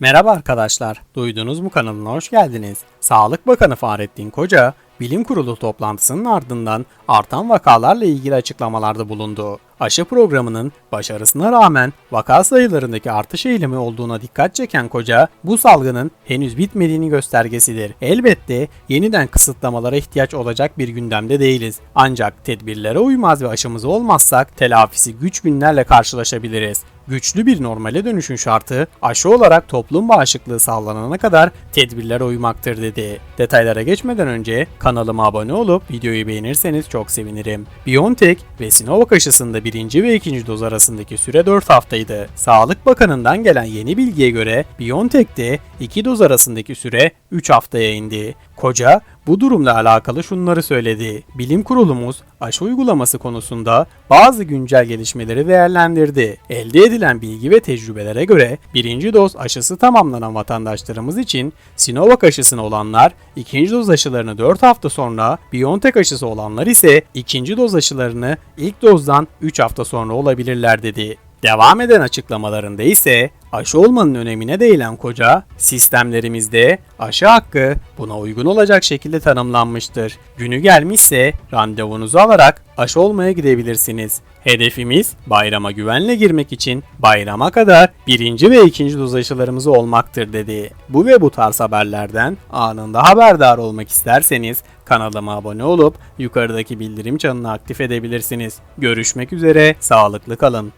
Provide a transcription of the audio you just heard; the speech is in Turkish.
Merhaba arkadaşlar, duydunuz mu kanalına hoş geldiniz. Sağlık Bakanı Fahrettin Koca, bilim kurulu toplantısının ardından artan vakalarla ilgili açıklamalarda bulundu. Aşı programının başarısına rağmen vaka sayılarındaki artış eğilimi olduğuna dikkat çeken Koca, bu salgının henüz bitmediğini göstergesidir. Elbette yeniden kısıtlamalara ihtiyaç olacak bir gündemde değiliz. Ancak tedbirlere uymaz ve aşımız olmazsak telafisi güç günlerle karşılaşabiliriz. Güçlü bir normale dönüşün şartı aşı olarak toplum bağışıklığı sağlanana kadar tedbirlere uymaktır dedi. Detaylara geçmeden önce kanalıma abone olup videoyu beğenirseniz çok sevinirim. BioNTech ve Sinovac aşısında birinci ve ikinci doz arasındaki süre 4 haftaydı. Sağlık Bakanı'ndan gelen yeni bilgiye göre BioNTech'te 2 doz arasındaki süre 3 haftaya indi. Koca bu durumla alakalı şunları söyledi. Bilim kurulumuz aşı uygulaması konusunda bazı güncel gelişmeleri değerlendirdi. Elde edilen bilgi ve tecrübelere göre birinci doz aşısı tamamlanan vatandaşlarımız için Sinovac aşısını olanlar ikinci doz aşılarını 4 hafta sonra BioNTech aşısı olanlar ise ikinci doz aşılarını ilk dozdan 3 hafta sonra olabilirler dedi. Devam eden açıklamalarında ise aşı olmanın önemine değinen koca, sistemlerimizde aşı hakkı buna uygun olacak şekilde tanımlanmıştır. Günü gelmişse randevunuzu alarak aşı olmaya gidebilirsiniz. Hedefimiz bayrama güvenle girmek için bayrama kadar birinci ve ikinci doz aşılarımız olmaktır dedi. Bu ve bu tarz haberlerden anında haberdar olmak isterseniz kanalıma abone olup yukarıdaki bildirim çanını aktif edebilirsiniz. Görüşmek üzere, sağlıklı kalın.